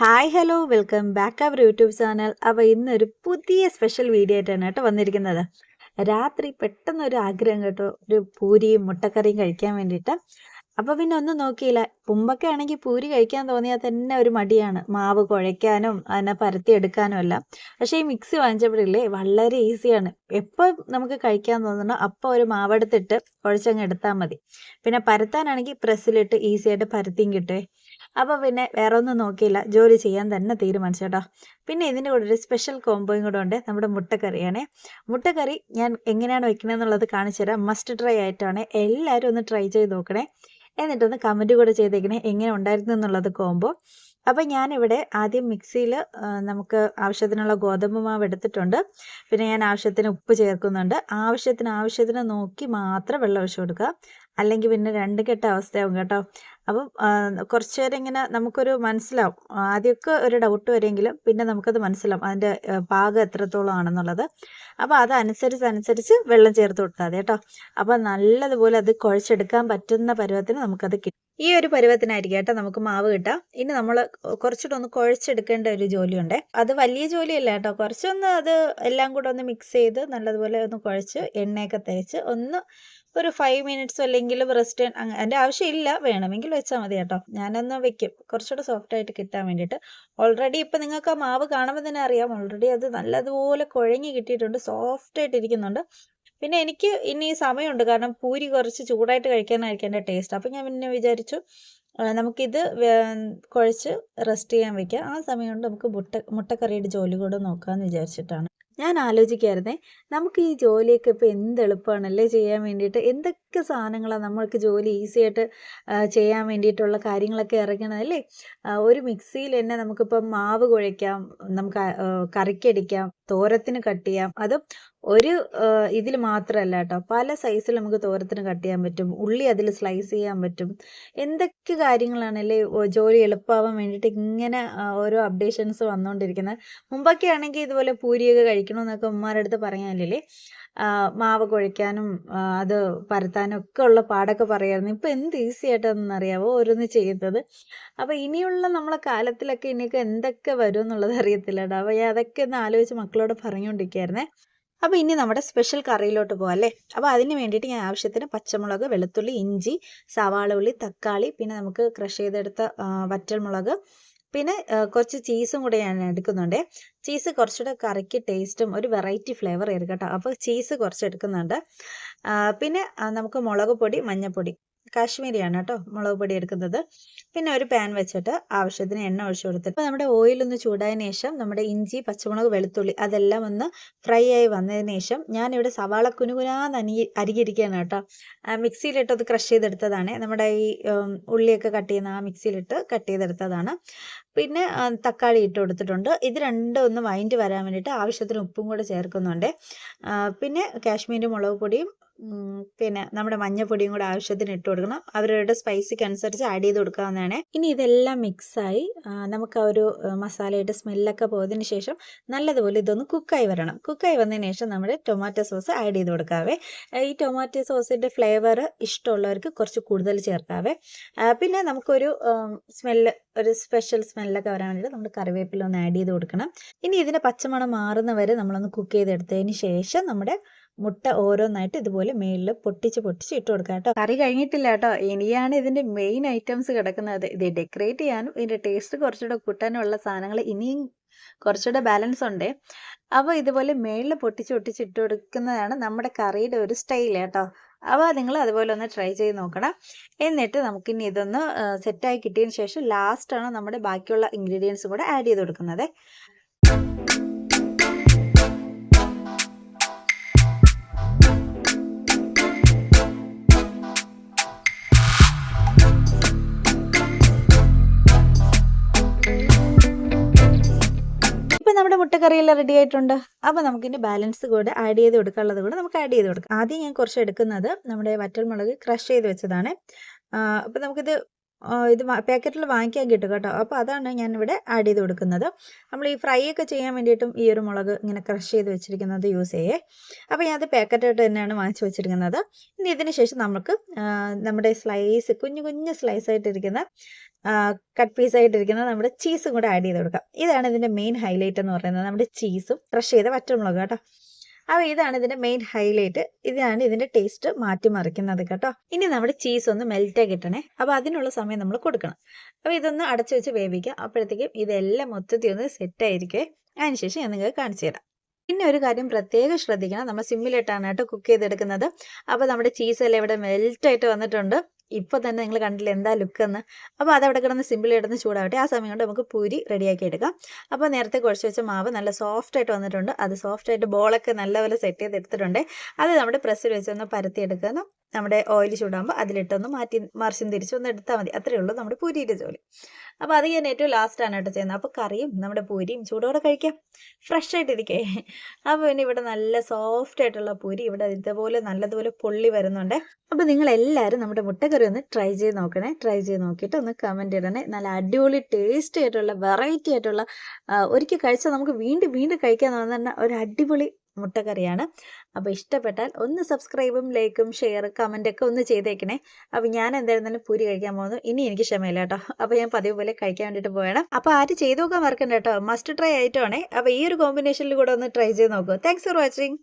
Hi hello welcome back our YouTube channel അവ ഇന്നൊരു പുതിയ സ്പെഷ്യൽ വീഡിയോ ആയിട്ടാണ് കേട്ടോ വന്നിരിക്കുന്നത്. രാത്രി പെട്ടെന്നൊരു ആഗ്രഹം കേട്ടോ. ഒരു പൂരിയും മുട്ടക്കറിയും കഴിക്കാൻ വേണ്ടിയിട്ട്. അപ്പോൾ പിന്നെ ഒന്നും നോക്കിയില്ല. മുമ്പൊക്കെ ആണെങ്കിൽ പൂരി കഴിക്കാൻ തോന്നിയാൽ തന്നെ ഒരു മടിയാണ്. മാവ് കുഴയ്ക്കാനും അതിനെ പരത്തിയെടുക്കാനും എല്ലാം. പക്ഷേ ഈ മിക്സി വാങ്ങിച്ചപ്പോഴില്ലേ വളരെ ഈസിയാണ് എപ്പോൾ നമുക്ക് കഴിക്കാൻ തോന്നണോ അപ്പോൾ ഒരു മാവെടുത്തിട്ട് കുഴച്ചങ്ങ് എടുത്താൽ മതി. പിന്നെ പരത്താനാണെങ്കിൽ പ്രസ്സിലിട്ട് ഈസിയായിട്ട് പരത്തിയും കിട്ടുമേ അപ്പോൾ പിന്നെ വേറെ ഒന്നും നോക്കിയില്ല. ജോലി ചെയ്യാൻ തന്നെ തീരുമാനിച്ചു കേട്ടോ. പിന്നെ ഇതിന്റെ കൂടെ ഒരു സ്പെഷ്യൽ കോംബോയും കൂടെ ഉണ്ട്. നമ്മുടെ മുട്ടക്കറിയാണേ. മുട്ടക്കറി ഞാൻ എങ്ങനെയാണ് വെക്കണമെന്നുള്ളത് കാണിച്ചു തരാം. മസ്റ്റ് ട്രൈ ആയിട്ടാണ്. എല്ലാവരും ഒന്ന് ട്രൈ ചെയ്ത് നോക്കണേ. എന്നിട്ടൊന്ന് കമന്റ് കൂടെ ചെയ്തേക്കണേ. എങ്ങനെ ഉണ്ടായിരുന്നു എന്നുള്ളത് കോംബോ അപ്പോൾ ഞാനിവിടെ ആദ്യം മിക്സിയിൽ നമുക്ക് ആവശ്യത്തിനുള്ള ഗോതമ്പ് മാവ് എടുത്തിട്ടുണ്ട്. പിന്നെ ഞാൻ ആവശ്യത്തിന് ഉപ്പ് ചേർക്കുന്നുണ്ട്. ആവശ്യത്തിന് ആവശ്യത്തിന് നോക്കി മാത്രം വെള്ളം ഒഴിച്ചു കൊടുക്കുക. അല്ലെങ്കിൽ പിന്നെ രണ്ട് കെട്ട അവസ്ഥയാവും കേട്ടോ. അപ്പം കുറച്ച് നേരം ഇങ്ങനെ നമുക്കൊരു മനസ്സിലാവും. ആദ്യമൊക്കെ ഒരു ഡൗട്ട് വരെങ്കിലും പിന്നെ നമുക്കത് മനസ്സിലാവും. അതിന്റെ പാകം എത്രത്തോളം ആണെന്നുള്ളത്. അപ്പോൾ അതനുസരിച്ച് അനുസരിച്ച് വെള്ളം ചേർത്ത് കൊടുത്താൽ മതി കേട്ടോ. അപ്പോൾ നല്ലതുപോലെ അത് കുഴച്ചെടുക്കാൻ പറ്റുന്ന പരുവത്തിന് നമുക്കത് കിട്ടും. ഈ ഒരു പരുവത്തിനായിരിക്കും കേട്ടോ നമുക്ക് മാവ് കിട്ടാം ഇനി നമ്മൾ കുറച്ചുകൂടെ ഒന്ന് കുഴച്ചെടുക്കേണ്ട ഒരു ജോലിയുണ്ട്. അത് വലിയ ജോലിയല്ല കേട്ടോ. കുറച്ചൊന്ന് അത് എല്ലാം കൂടെ ഒന്ന് മിക്സ് ചെയ്ത് നല്ലതുപോലെ ഒന്ന് കുഴച്ച് എണ്ണയൊക്കെ തേച്ച് ഒന്ന് ഒരു ഫൈവ് മിനിറ്റ്സ് അല്ലെങ്കിൽ റെസ്റ്റ് അതിന്റെ ആവശ്യമില്ല. വേണമെങ്കിൽ വെച്ചാൽ മതി കേട്ടോ. ഞാനൊന്ന് വെക്കും. കുറച്ചുകൂടെ സോഫ്റ്റ് ആയിട്ട് കിട്ടാൻ വേണ്ടിയിട്ട്. ഓൾറെഡി ഇപ്പം നിങ്ങൾക്ക് ആ മാവ് കാണുമ്പോൾ തന്നെ അറിയാം. ഓൾറെഡി അത് നല്ലതുപോലെ കുഴങ്ങി കിട്ടിയിട്ടുണ്ട്. സോഫ്റ്റ് ആയിട്ട് ഇരിക്കുന്നുണ്ട്. പിന്നെ എനിക്ക് ഇനി സമയമുണ്ട്. കാരണം പൂരി കുറച്ച് ചൂടായിട്ട് കഴിക്കാനായിരിക്കും എന്റെ ടേസ്റ്റ് അപ്പം ഞാൻ പിന്നെ വിചാരിച്ചു നമുക്കിത് കുഴച്ച് റെസ്റ്റ് ചെയ്യാൻ വെക്കാം. ആ സമയം കൊണ്ട് നമുക്ക് മുട്ട മുട്ടക്കറിയുടെ ജോലി കൂടെ നോക്കാമെന്ന് വിചാരിച്ചിട്ടാണ്. ഞാൻ ആലോചിക്കായിരുന്നേ നമുക്ക് ഈ ജോലിയൊക്കെ ഇപ്പോൾ എന്ത് എളുപ്പമാണല്ലേ ചെയ്യാൻ വേണ്ടിയിട്ട്? എന്തൊക്കെ സാധനങ്ങളാണ് നമ്മൾക്ക് ജോലി ഈസി ആയിട്ട് ചെയ്യാൻ വേണ്ടിയിട്ടുള്ള കാര്യങ്ങളൊക്കെ ഇറങ്ങണതല്ലേ ഒരു മിക്സിയിൽ തന്നെ നമുക്കിപ്പം മാവ് കുഴയ്ക്കാം നമുക്ക് കറിക്കടിക്കാം തോരത്തിന് കട്ട് ചെയ്യാം. അതും ഒരു ഇതിൽ മാത്രമല്ല കേട്ടോ. പല സൈസിൽ നമുക്ക് തോരത്തിന് കട്ട് ചെയ്യാൻ പറ്റും ഉള്ളി അതിൽ സ്ലൈസ് ചെയ്യാൻ പറ്റും. എന്തൊക്കെ കാര്യങ്ങളാണല്ലേ ജോലി എളുപ്പമാവാൻ വേണ്ടിയിട്ട് ഇങ്ങനെ ഓരോ അപ്ഡേഷൻസ് വന്നുകൊണ്ടിരിക്കുന്നത് മുമ്പൊക്കെ ആണെങ്കിൽ ഇതുപോലെ പൂരിയൊക്കെ കഴിക്കണമെന്നൊക്കെ ഉമ്മാരുടെ അടുത്ത് പറയാനില്ലേ മാവ് കുഴയ്ക്കാനും അത് പരത്താനും ഒക്കെ ഉള്ള പാടൊക്കെ പറയായിരുന്നു. ഇപ്പം എന്ത് ഈസി ആയിട്ടാണെന്ന് അറിയാവോ ഓരോന്ന് ചെയ്യുന്നത്. അപ്പോൾ ഇനിയുള്ള നമ്മളെ കാലത്തിലൊക്കെ ഇനിയൊക്കെ എന്തൊക്കെ വരും എന്നുള്ളത് അറിയത്തില്ല കേട്ടോ അപ്പോൾ അതൊക്കെ ഒന്ന് ആലോചിച്ച് മക്കളോട് പറഞ്ഞുകൊണ്ടിരിക്കുകയായിരുന്നേ അപ്പോൾ ഇനി നമ്മുടെ സ്പെഷ്യൽ കറിയിലോട്ട് പോകാം അല്ലേ? അപ്പോൾ അതിന് വേണ്ടിയിട്ട് ഞാൻ ആവശ്യത്തിന് പച്ചമുളക് വെളുത്തുള്ളി ഇഞ്ചി സവാള ഉള്ളി തക്കാളി പിന്നെ നമുക്ക് ക്രഷ് ചെയ്തെടുത്ത വറ്റൽമുളക് പിന്നെ കുറച്ച് ചീസും കൂടെ ഞാൻ എടുക്കുന്നുണ്ട്. ചീസ് കുറച്ചുകൂടെ കറിക്ക് ടേസ്റ്റും ഒരു വെറൈറ്റി ഫ്ലേവർ ആയിരിക്കും കേട്ടോ. അപ്പോൾ ചീസ് കുറച്ച് എടുക്കുന്നുണ്ട്. പിന്നെ നമുക്ക് മുളക് പൊടി മഞ്ഞൾപ്പൊടി. കാശ്മീരിയാണ് കേട്ടോ മുളക് പൊടി എടുക്കുന്നത്. പിന്നെ ഒരു പാൻ വെച്ചിട്ട് ആവശ്യത്തിന് എണ്ണ ഒഴിച്ചു കൊടുത്തിട്ട് അപ്പോൾ നമ്മുടെ ഓയിൽ ഒന്ന് ചൂടായതിനു ശേഷം നമ്മുടെ ഇഞ്ചി പച്ചമുളക് വെളുത്തുള്ളി അതെല്ലാം ഒന്ന് ഫ്രൈ ആയി വന്നതിന് ശേഷം ഞാനിവിടെ സവാള കുനുകുനാന്ന് അനി അരികിരിക്കുകയാണ് കേട്ടോ. മിക്സിയിലിട്ട് അത് ക്രഷ് ചെയ്തെടുത്തതാണ്. നമ്മുടെ ഈ ഉള്ളിയൊക്കെ കട്ട് ചെയ്യുന്ന ആ മിക്സിയിലിട്ട് കട്ട് ചെയ്തെടുത്തതാണ്. പിന്നെ തക്കാളി ഇട്ട് കൊടുത്തിട്ടുണ്ട്. ഇത് രണ്ടും ഒന്ന് വൈൻഡ് വരാൻ വേണ്ടിയിട്ട് ആവശ്യത്തിന് ഉപ്പും കൂടെ ചേർക്കുന്നുണ്ട്. പിന്നെ കാശ്മീരി മുളക് പൊടിയും പിന്നെ നമ്മുടെ മഞ്ഞപ്പൊടിയും കൂടെ ആവശ്യത്തിന് ഇട്ട് കൊടുക്കണം. അവരുടെ സ്പൈസിക്ക് അനുസരിച്ച് ആഡ് ചെയ്ത് കൊടുക്കാവുന്നതാണ്. ഇനി ഇതെല്ലാം മിക്സായി നമുക്ക് ആ ഒരു മസാലയുടെ സ്മെല്ലൊക്കെ പോയതിന് ശേഷം നല്ലതുപോലെ ഇതൊന്ന് കുക്കായി വരണം. കുക്കായി വന്നതിന് ശേഷം നമ്മൾ ടൊമാറ്റോ സോസ് ആഡ് ചെയ്ത് കൊടുക്കാവേ. ഈ ടൊമാറ്റോ സോസിന്റെ ഫ്ലേവർ ഇഷ്ടമുള്ളവർക്ക് കുറച്ച് കൂടുതൽ ചേർക്കാവേ. പിന്നെ നമുക്കൊരു സ്മെല്ല് ഒരു സ്പെഷ്യൽ സ്മെല്ലൊക്കെ വരാൻ വേണ്ടിയിട്ട് നമ്മൾ കറിവേപ്പില ഒന്ന് ആഡ് ചെയ്ത് കൊടുക്കണം. ഇനി ഇതിന്റെ പച്ചമണം മാറുന്ന വരെ നമ്മളൊന്ന് കുക്ക് ചെയ്തെടുത്തതിന് ശേഷം നമ്മുടെ മുട്ട ഓരോന്നായിട്ട് ഇതുപോലെ മേളിൽ പൊട്ടിച്ച് പൊട്ടിച്ച് ഇട്ട് കൊടുക്കാം കേട്ടോ. കറി കഴിഞ്ഞിട്ടില്ല കേട്ടോ. ഇനിയാണ് ഇതിന്റെ മെയിൻ ഐറ്റംസ് കിടക്കുന്നത്. ഇത് ഡെക്കറേറ്റ് ചെയ്യാനും ഇതിന്റെ ടേസ്റ്റ് കുറച്ചുകൂടെ കൂട്ടാനുള്ള സാധനങ്ങൾ ഇനിയും കുറച്ചുകൂടെ ബാലൻസ് ഉണ്ട്. അപ്പോൾ ഇതുപോലെ മേളിൽ പൊട്ടിച്ച് പൊട്ടിച്ച് ഇട്ട് കൊടുക്കുന്നതാണ് നമ്മുടെ കറിയുടെ ഒരു സ്റ്റൈൽ കേട്ടോ. അപ്പോൾ നിങ്ങൾ അതുപോലെ ഒന്ന് ട്രൈ ചെയ്ത് നോക്കണം. എന്നിട്ട് നമുക്ക് ഇനി ഇതൊന്ന് സെറ്റായി കിട്ടിയതിന് ശേഷം ലാസ്റ്റാണ് നമ്മുടെ ബാക്കിയുള്ള ഇൻഗ്രീഡിയൻസ് കൂടെ ആഡ് ചെയ്ത് കൊടുക്കുന്നത്. മുട്ടക്കറിയെല്ലാം റെഡി ആയിട്ടുണ്ട്. അപ്പോൾ നമുക്കിന്റെ ബാലൻസ് കൂടെ ആഡ് ചെയ്ത് കൊടുക്കാനുള്ളത് കൂടെ നമുക്ക് ആഡ് ചെയ്ത് കൊടുക്കാം. ആദ്യം ഞാൻ കുറച്ച് എടുക്കുന്നത് നമ്മുടെ വറ്റൽമുളക് ക്രഷ് ചെയ്ത് വെച്ചതാണ്. അപ്പോൾ നമുക്കിത് ഇത് പാക്കറ്റിൽ വാങ്ങിക്കാൻ കിട്ടും കേട്ടോ. അപ്പോൾ അതാണ് ഞാൻ ഇവിടെ ആഡ് ചെയ്ത് കൊടുക്കുന്നത്. നമ്മൾ ഈ ഫ്രൈ ഒക്കെ ചെയ്യാൻ വേണ്ടിയിട്ടും ഈ ഒരു മുളക് ഇങ്ങനെ ക്രഷ് ചെയ്ത് വെച്ചിരിക്കുന്നത് യൂസ് ചെയ്യേ. അപ്പോൾ ഞാനത് പാക്കറ്റായിട്ട് തന്നെയാണ് വാങ്ങിച്ചു വെച്ചിരിക്കുന്നത്. ഇനി ഇതിന് ശേഷം നമുക്ക് നമ്മുടെ സ്ലൈസ് കുഞ്ഞു കുഞ്ഞു സ്ലൈസ് ആയിട്ടിരിക്കുന്ന കട്ട് പീസ് ആയിട്ടിരിക്കുന്ന നമ്മുടെ ചീസും കൂടെ ആഡ് ചെയ്ത് കൊടുക്കാം. ഇതാണ് ഇതിന്റെ മെയിൻ ഹൈലൈറ്റ് എന്ന് പറയുന്നത്. നമ്മുടെ ചീസും ക്രഷ് ചെയ്ത വറ്റമുളക് കേട്ടോ. അപ്പോൾ ഇതാണ് ഇതിന്റെ മെയിൻ ഹൈലൈറ്റ് ഇതാണ് ഇതിന്റെ ടേസ്റ്റ് മാറ്റിമറിക്കുന്നത് കേട്ടോ. ഇനി നമ്മുടെ ചീസ് ഒന്ന് മെൽറ്റ് കിട്ടണേ. അപ്പോൾ അതിനുള്ള സമയം നമ്മൾ കൊടുക്കണം. അപ്പോൾ ഇതൊന്ന് അടച്ചു വെച്ച് വേവിക്കുക അപ്പോഴത്തേക്കും ഇതെല്ലാം മൊത്തത്തിൽ ഒന്ന് സെറ്റ് ആയിരിക്കേ. അതിനുശേഷം ഞാൻ നിങ്ങൾക്ക് കാണിച്ചു തരാം. പിന്നെ ഒരു കാര്യം പ്രത്യേകം ശ്രദ്ധിക്കണം. നമ്മൾ സിമ്മിലിട്ടാണ് കേട്ടോ കുക്ക് ചെയ്തെടുക്കുന്നത്. അപ്പോൾ നമ്മുടെ ചീസ് എല്ലാം ഇവിടെ മെൽറ്റ് ആയിട്ട് വന്നിട്ടുണ്ട്. ഇപ്പോൾ തന്നെ നിങ്ങൾ കണ്ടില്ല എന്താ ലുക്ക് എന്ന്? അപ്പോൾ അതവിടെ കിടന്ന് സിമ്പിൾ കിടന്ന് ചൂടാവട്ടെ. ആ സമയം കൊണ്ട് നമുക്ക് പൂരി റെഡിയാക്കി എടുക്കാം. അപ്പോൾ നേരത്തെ കുഴച്ച് വെച്ച മാവ് നല്ല സോഫ്റ്റ് ആയിട്ട് വന്നിട്ടുണ്ട്. അത് സോഫ്റ്റ് ആയിട്ട് ബോളൊക്കെ നല്ലപോലെ സെറ്റ് ചെയ്ത് എടുത്തിട്ടുണ്ട് അത് നമ്മുടെ പ്രസ്സിൽ വെച്ചൊന്ന് പരത്തി എടുക്കുന്ന നമ്മുടെ ഓയിൽ ചൂടാകുമ്പോൾ അതിലിട്ടൊന്ന് മാറ്റി മറിച്ചും തിരിച്ചും ഒന്ന് എടുത്താൽ മതി. അത്രയേ ഉള്ളൂ നമ്മുടെ പൂരിയുടെ ജോലി. അപ്പോൾ അത് ഞാൻ ഏറ്റവും ലാസ്റ്റാണ് കേട്ടോ ചെയ്യുന്നത്. അപ്പോൾ കറിയും നമ്മുടെ പൂരിയും ചൂടോടെ കഴിക്കാം. ഫ്രഷ് ആയിട്ടിരിക്കേ. അപ്പോൾ പിന്നെ ഇവിടെ നല്ല സോഫ്റ്റ് ആയിട്ടുള്ള പൂരി ഇവിടെ ഇതുപോലെ നല്ലതുപോലെ പൊള്ളി വരുന്നുണ്ട്. അപ്പോൾ നിങ്ങൾ എല്ലാവരും നമ്മുടെ മുട്ടക്കറി ഒന്ന് ട്രൈ ചെയ്ത് നോക്കണേ. ട്രൈ ചെയ്ത് നോക്കിയിട്ട് ഒന്ന് കമന്റ് ഇടണേ. നല്ല അടിപൊളി ടേസ്റ്റി ആയിട്ടുള്ള വെറൈറ്റി ആയിട്ടുള്ള ഒരിക്കൽ കഴിച്ചാൽ നമുക്ക് വീണ്ടും വീണ്ടും കഴിക്കാൻ തോന്നുന്ന ഒരു അടിപൊളി മുട്ടക്കറിയാണ്. അപ്പോൾ ഇഷ്ടപ്പെട്ടാൽ ഒന്ന് സബ്സ്ക്രൈബും ലൈക്കും ഷെയർ കമന്റ് ഒക്കെ ഒന്ന് ചെയ്തേക്കണേ. അപ്പോൾ ഞാൻ എന്തായിരുന്നാലും പൂരി കഴിക്കാൻ പോകുന്നു. ഇനി എനിക്ക് ക്ഷമയില്ല കേട്ടോ. അപ്പോൾ ഞാൻ പതിവ് പോലെ കഴിക്കാൻ വേണ്ടിയിട്ട് പോകണം അപ്പോൾ ആര് ചെയ്തു നോക്കാൻ മറക്കണ്ട കേട്ടോ. മസ്റ്റ് ട്രൈ ആയിട്ടാണേ അപ്പോൾ ഈ ഒരു കോമ്പിനേഷനിൽ കൂടെ ഒന്ന് ട്രൈ ചെയ്ത് നോക്കൂ. Thanks for watching